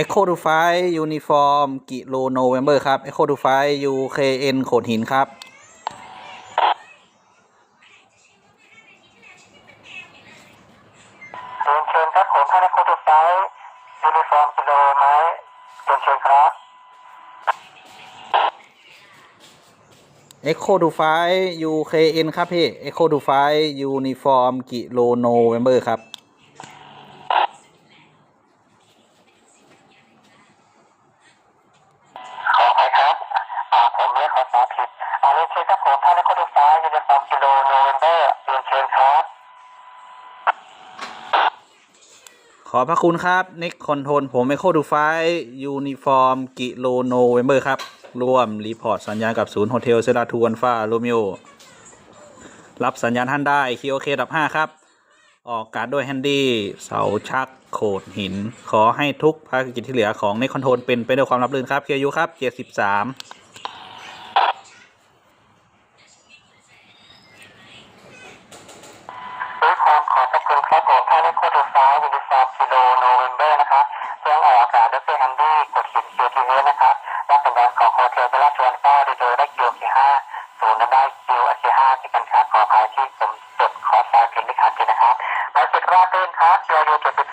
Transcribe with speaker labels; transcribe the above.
Speaker 1: Echo to Flight Uniform กิโลโนเวมเบอร์ครับ Echo to Flight UKN โขดหินครับ
Speaker 2: เรียนเชิญครับผมท่านโคตรไฟยูนิฟอร์มกิโลไม้เรียนเชิญครับ
Speaker 1: Echo to Flight UKN ครับพี่ Echo to Flight Uniform กิโลโนเวมเบอร์ครับ
Speaker 2: ขออภัยครับอ่าผมเรียกขอสาผิดอ่าเรียนเชิญครับผมท่านโคตรไฟยูนิฟอร์ม กิโลโนเวมเบอร์เรียนเชิญครับ
Speaker 1: ขอบพ ร่วม รีพอร์ต สัญญาณกับศูนย์โฮเทลเซราทูอันฟาโรมิโอรับสัญญาณท่านได้ QOK ดับ 5 ครับ ออกการดด้วยแฮนดี้เสาชักโขดหิน ขอให้ทุกภารกิจที่เหลือของในคอนโทรลเป็นไปด้วยความรับรื่นครับเคียยูครับ73
Speaker 2: ด้วยความขอบพระคุณครับผมท่านโคตรไฟยูนิฟอร์มกิโล ห้าศูนย์ได้คิวอคีห้าที่กันครับขออภัยที่ผมจดขอสายผิดไม่ขาดผิดนะครับไปสุดรอบรื่นครับเรือยูเจ็ดสิบ